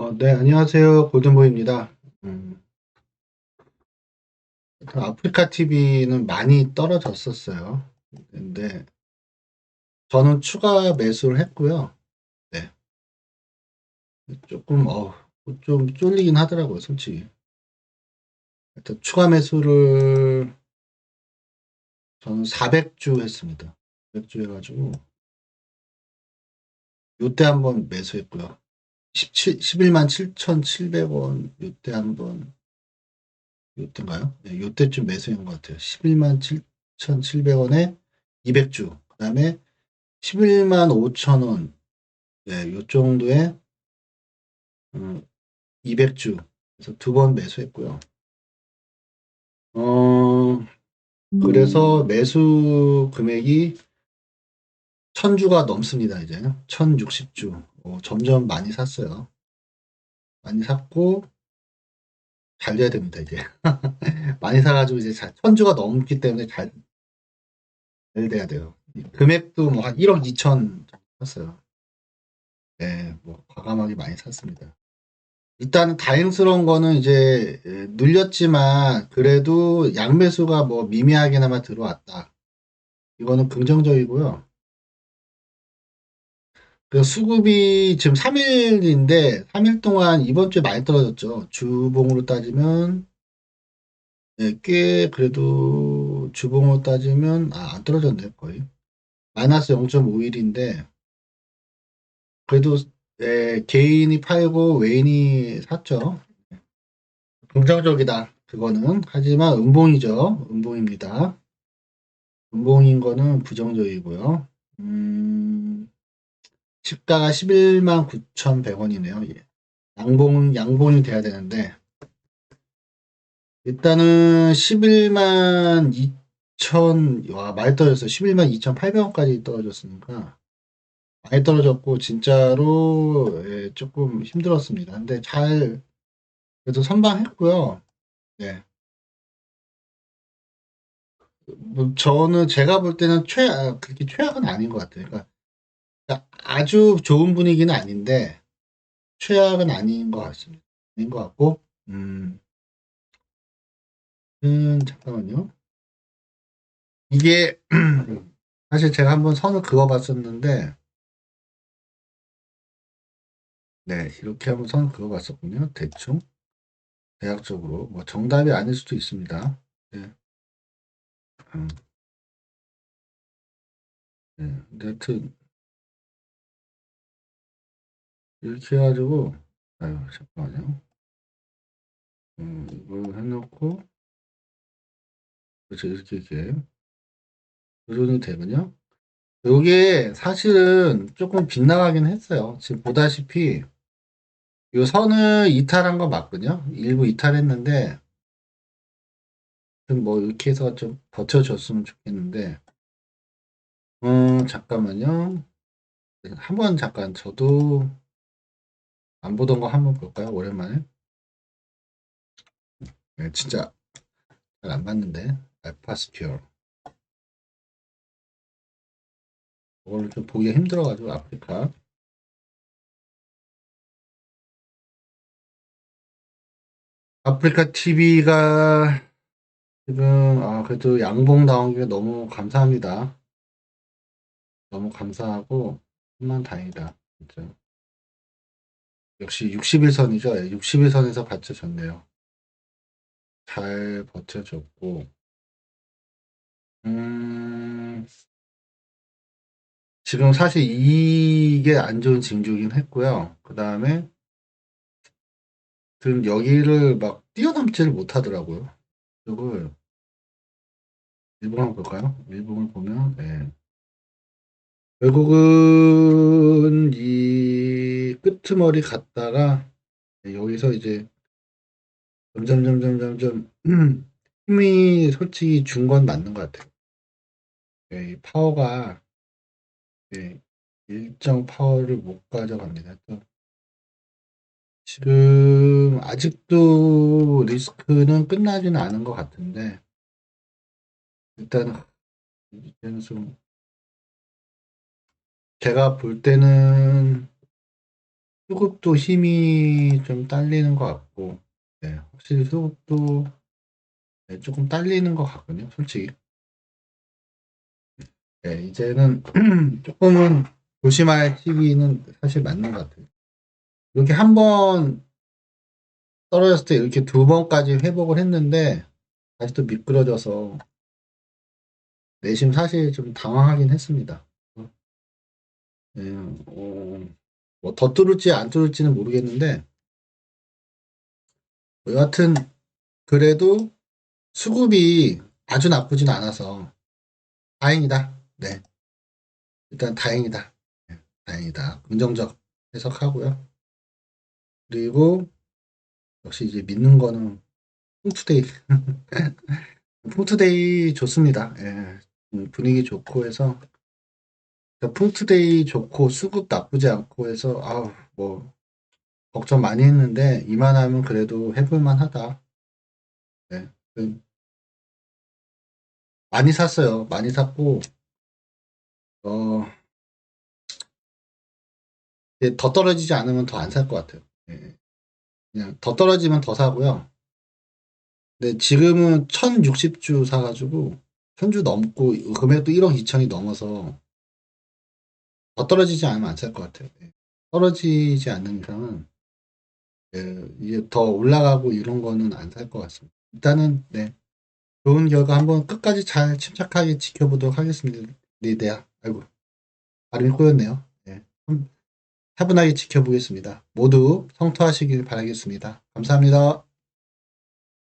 어, 네, 안녕하세요. 골든보이입니다. 음, 아프리카 TV는 많이 떨어졌었어요. 근데 저는 추가 매수를 했고요. 네. 조금, 어, 좀 쫄리긴 하더라고요, 솔직히. 하여튼 추가 매수를 저는 400주 했습니다. 400주 해가지고 요때 한번 매수했고요. 17, 11만 7,700원 요때 한번 요때인가요? 네, 요때쯤 매수한 것 같아요. 11만 7,700원에 200주. 그 다음에 11만 5천원. 네, 요 정도에 음, 200주. 그래서 두 번 매수했고요. 어, 그래서 매수 금액이 1000주가 넘습니다, 이제. 1060주. 어, 점점 많이 샀어요. 많이 샀고, 잘 돼야 됩니다, 이제. 많이 사가지고 이제 잘, 1000주가 넘기 때문에 잘, 잘 돼야 돼요. 금액도 뭐 한 1억 2천 샀어요. 네, 뭐 과감하게 많이 샀습니다. 일단 다행스러운 거는 이제 예, 눌렸지만 그래도 양매수가 뭐 미미하게나마 들어왔다. 이거는 긍정적이고요. 그 수급이 지금 3일인데 3일 동안 이번 주에 많이 떨어졌죠. 주봉으로 따지면 예, 꽤 그래도 주봉으로 따지면 아, 안 떨어졌네 거의 마이너스 0.51인데 그래도 예, 개인이 팔고 외인이 샀죠. 긍정적이다. 그거는 하지만 음봉이죠. 음봉입니다. 음봉인 거는 부정적이고요. 음, 시가가 11만 9,100원이네요. 예. 양봉 양봉이 돼야 되는데 일단은 11만 2천 와 많이 떨어졌어요. 11만 2,800원까지 떨어졌으니까 많이 떨어졌고 진짜로 예, 조금 힘들었습니다. 근데 잘 그래도 선방했고요. 네. 뭐 저는 제가 볼 때는 최악 그렇게 최악은 아닌 것 같아요. 그러니까 아주 좋은 분위기는 아닌데 최악은 아닌 것 같습니다. 아닌 것 같고 음, 음 잠깐만요. 이게 사실 제가 한번 선을 그어봤었는데 네 이렇게 한번 선 그어봤었군요. 대충 대략적으로 뭐 정답이 아닐 수도 있습니다. 네. 음. 네. 하여튼 이렇게 해가지고 아유 잠깐만요. 음, 이걸 해놓고 그렇죠 이렇게 이렇게 조정이 되면요. 요게 사실은 조금 빗나가긴 했어요. 지금 보다시피 요 선을 이탈한 거 맞거든요. 일부 이탈했는데 뭐 이렇게 해서 좀 버텨줬으면 좋겠는데 음 잠깐만요. 한번 잠깐 저도 안 보던 거 한번 볼까요? 오랜만에. 네, 진짜 잘 안 봤는데 알파스피어 이걸 좀 보기가 힘들어가지고 아프리카 아프리카 TV가 지금 아 그래도 양봉 나온 게 너무 감사합니다. 너무 감사하고 정말 다행이다. 진짜. 역시 61선이죠. 61선에서 받쳐줬네요. 잘 버텨줬고 음 지금 사실 이게 안 좋은 징조긴 했고요. 그 다음에 지금 여기를 막 뛰어넘지를 못하더라고요. 이걸 일봉 한번 볼까요? 일봉을 보면 네. 결국은 이 끄트머리 갔다가 여기서 이제 점점 점점 점점 힘이 솔직히 준 건 맞는 것 같아요. 네, 파워가 네, 일정 파워를 못 가져갑니다. 또 지금 아직도 리스크는 끝나지는 않은 것 같은데 일단 이제는 좀 제가 볼 때는 수급도 힘이 좀 딸리는 것 같고, 네, 확실히 수급도 네, 조금 딸리는 것 같군요, 솔직히. 네, 이제는 조금은 조심할 시기는 사실 맞는 것 같아요. 이렇게 한 번 떨어졌을 때 이렇게 두 번까지 회복을 했는데, 다시 또 미끄러져서, 내심 사실 좀 당황하긴 했습니다. 네, 어, 뭐 더 뚫을지 안 뚫을지는 모르겠는데, 뭐 여하튼, 그래도 수급이 아주 나쁘진 않아서, 다행이다. 네. 일단 다행이다. 네, 다행이다. 긍정적 해석하고요. 그리고 역시 이제 믿는 거는 풍투데이. 풍투데이 좋습니다. 예. 음, 분위기 좋고 해서 풍투데이 좋고 수급 나쁘지 않고 해서 아우 뭐 걱정 많이 했는데 이만하면 그래도 해볼만 하다. 네. 그, 많이 샀어요. 많이 샀고 어 더 떨어지지 않으면 더 안 살 것 같아요. 예. 그냥 더 떨어지면 더 사고요. 근데 지금은 1060주 사가지고 1000주 넘고 금액도 1억 2천이 넘어서 더 떨어지지 않으면 안 살 것 같아요. 예. 떨어지지 않는 이상은 예, 이제 더 올라가고 이런 거는 안 살 것 같습니다. 일단은 네 좋은 결과 한번 끝까지 잘 침착하게 지켜보도록 하겠습니다. 네, 아이고 발음이 꼬였네요. 네, 차분하게 지켜보겠습니다. 모두 성토하시길 바라겠습니다. 감사합니다.